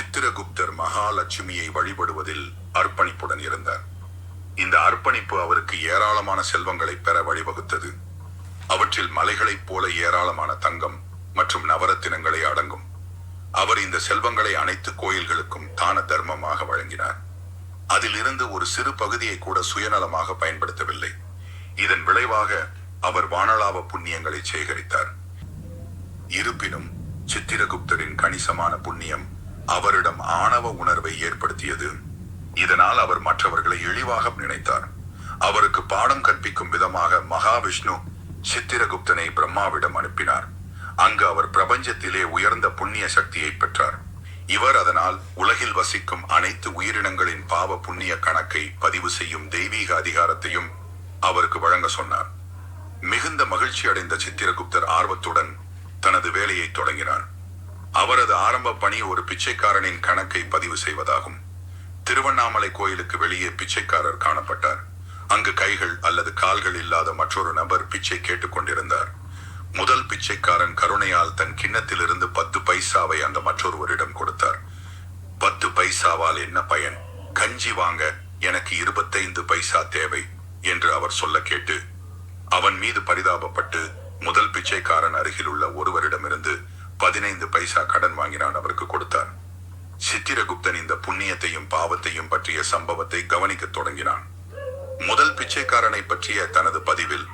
சித்திரகுப்தர் மகாலட்சுமியை வழிபடுவதில் அர்ப்பணிப்புடன் இருந்தார். இந்த அர்ப்பணிப்பு அவருக்கு ஏராளமான செல்வங்களை பெற வழிவகுத்தது. அவற்றில் மலைகளைப் போல ஏராளமான தங்கம் மற்றும் நவரத்தினங்களை அடங்கும். அவர் இந்த செல்வங்களை அனைத்து கோயில்களுக்கும் தான தர்மமாக வழங்கினார். அதிலிருந்து ஒரு சிறு பகுதியை கூட சுயநலமாக பயன்படுத்தவில்லை. இதன் விளைவாக அவர் வானளாவ புண்ணியங்களை சேகரித்தார். இருப்பினும் சித்திரகுப்தரின் கணிசமான புண்ணியம் அவரிடம் ஆணவ உணர்வை ஏற்படுத்தியது. இதனால் அவர் மற்றவர்களை இழிவாக நினைத்தார். அவருக்கு பாடம் கற்பிக்கும் விதமாக மகாவிஷ்ணு சித்திரகுப்தனை பிரம்மாவிடம் அனுப்பினார். அங்கு அவர் பிரபஞ்சத்திலே உயர்ந்த புண்ணிய சக்தியை பெற்றார். இவர் அதனால் உலகில் வசிக்கும் அனைத்து உயிரினங்களின் பாவ புண்ணிய கணக்கை பதிவு செய்யும் தெய்வீக அதிகாரத்தையும் அவருக்கு வழங்க சொன்னார். மிகுந்த மகிழ்ச்சி அடைந்த சித்திரகுப்தர் ஆர்வத்துடன் தனது வேலையை தொடங்கினார். அவரது ஆரம்ப பணி ஒரு பிச்சைக்காரனின் கணக்கை பதிவு செய்வதாகும். திருவண்ணாமலை கோயிலுக்கு வெளியே பிச்சைக்காரர் காணப்பட்டார். அங்கு கைகள் அல்லது கால்கள் இல்லாத மற்றொரு நபர் பிச்சை கேட்டுக்கொண்டிருந்தார் முதல் பிச்சைக்காரன் கருணையால் தன் கிண்ணத்திலிருந்து பத்து பைசாவை அந்த மற்றொருவரிடம் கொடுத்தார். பத்து பைசாவால் என்ன பயன்? கஞ்சி வாங்க எனக்கு இருபத்தைந்து பைசா தேவை என்று அவர் சொல்ல கேட்டு அவன் மீது பரிதாபப்பட்டு முதல் பிச்சைக்காரன் அருகிலுள்ள ஒருவரிடமிருந்து பதினைந்து பைசா கடன் வாங்கினான் அவருக்கு கொடுத்தார். சித்திரகுப்தன் இந்த புண்ணியத்தையும் பாவத்தையும் பற்றிய சம்பவத்தை கவனிக்கத் தொடங்கினான். முதல் பிச்சைக்காரனை பற்றிய தனது பதிவில்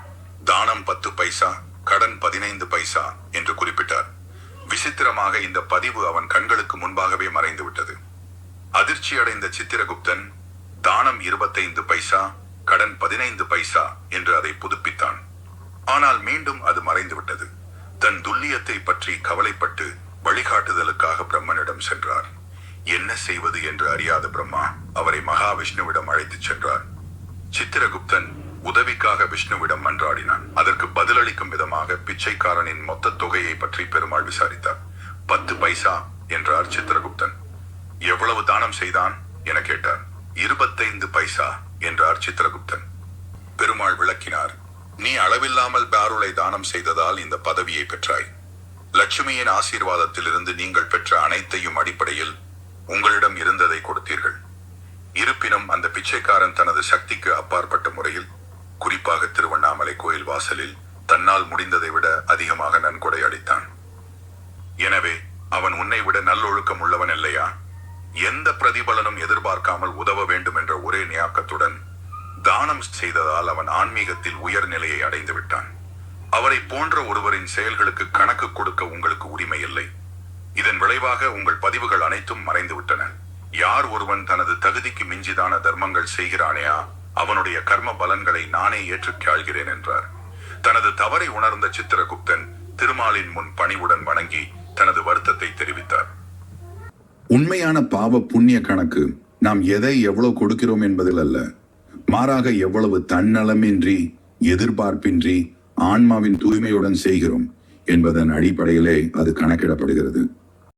தானம் பத்து பைசா கடன் பதினைந்து பைசா என்று குறிப்பிட்டார். விசித்திரமாக இந்த பதிவு அவன் கண்களுக்கு முன்பாகவே மறைந்துவிட்டது. அதிர்ச்சி அடைந்த சித்திரகுப்தன் தானம் இருபத்தைந்து பைசா கடன் பதினைந்து பைசா என்று அதை புதுப்பித்தான். ஆனால் மீண்டும் அது மறைந்துவிட்டது. தன் துல்லியத்தை பற்றி கவலைப்பட்டு வழிகாட்டுதலுக்காக பிரம்மனிடம் சென்றார். என்ன செய்வது என்று அறியாத பிரம்மா அவரை மகாவிஷ்ணுவிடம் அழைத்துச் சென்றார். சித்திரகுப்தன் உதவிக்காக விஷ்ணுவிடம் மன்றாடினான். அதற்கு பதிலளிக்கும் விதமாக பிச்சைக்காரனின் மொத்த தொகையை பற்றி பெருமாள் விசாரித்தார். பத்து பைசா என்றார் சித்திரகுப்தன். எவ்வளவு தானம் செய்தான்? என கேட்டார். இருபத்தைந்து பைசா என்றார் சித்திரகுப்தன். பெருமாள் விளக்கினார். நீ அளவில்லாமல் பேருளை தானம் செய்ததால் இந்த பதவியை பெற்றாய். லட்சுமியின் ஆசீர்வாதத்திலிருந்து நீங்கள் பெற்ற அனைத்தையும் அடிப்படையில் உங்களிடம் இருந்ததை கொடுத்தீர்கள். இருப்பினும் அந்த பிச்சைக்காரன் தனது சக்திக்கு அப்பாற்பட்ட முறையில் குறிப்பாக திருவண்ணாமலை கோயில் வாசலில் தன்னால் முடிந்ததை விட அதிகமாக நன்கொடை அளித்தான். எனவே அவன் உன்னை விட நல்லொழுக்கம் உள்ளவன் இல்லையா? எந்த பிரதிபலனும் எதிர்பார்க்காமல் உதவ வேண்டும் என்ற ஒரே நியாக்கத்துடன் தியானம் செய்ததால் அவன் ஆன்மீகத்தில் உயர்நிலையை அடைந்து விட்டான். அவரை போன்ற ஒருவரின் செயல்களுக்கு கணக்கு கொடுக்க உங்களுக்கு உரிமை இல்லை. இதன் விளைவாக உங்கள் பதிவுகள் அனைத்தும் மறைந்து விட்டன. யார் ஒருவன் தனது தகுதிக்கு மிஞ்சிதான தர்மங்கள் செய்கிறானேயா? அவனுடைய கர்ம பலன்களை நானே ஏற்றுக் கேள்கிறேன் என்றார். தனது தவறை உணர்ந்த சித்திரகுப்தன் திருமாலின் முன் பணிவுடன் வணங்கி தனது வருத்தத்தை தெரிவித்தார். உண்மையான பாவ புண்ணிய கணக்கு நாம் எதை எவ்வளவு கொடுக்கிறோம் என்பதில் அல்ல. மாறாக எவ்வளவு தன்னலமின்றி எதிர்பார்ப்பின்றி ஆன்மாவின் தூய்மையுடன் செய்கிறோம் என்பதன் அடிப்படையிலே அது கணக்கிடப்படுகிறது.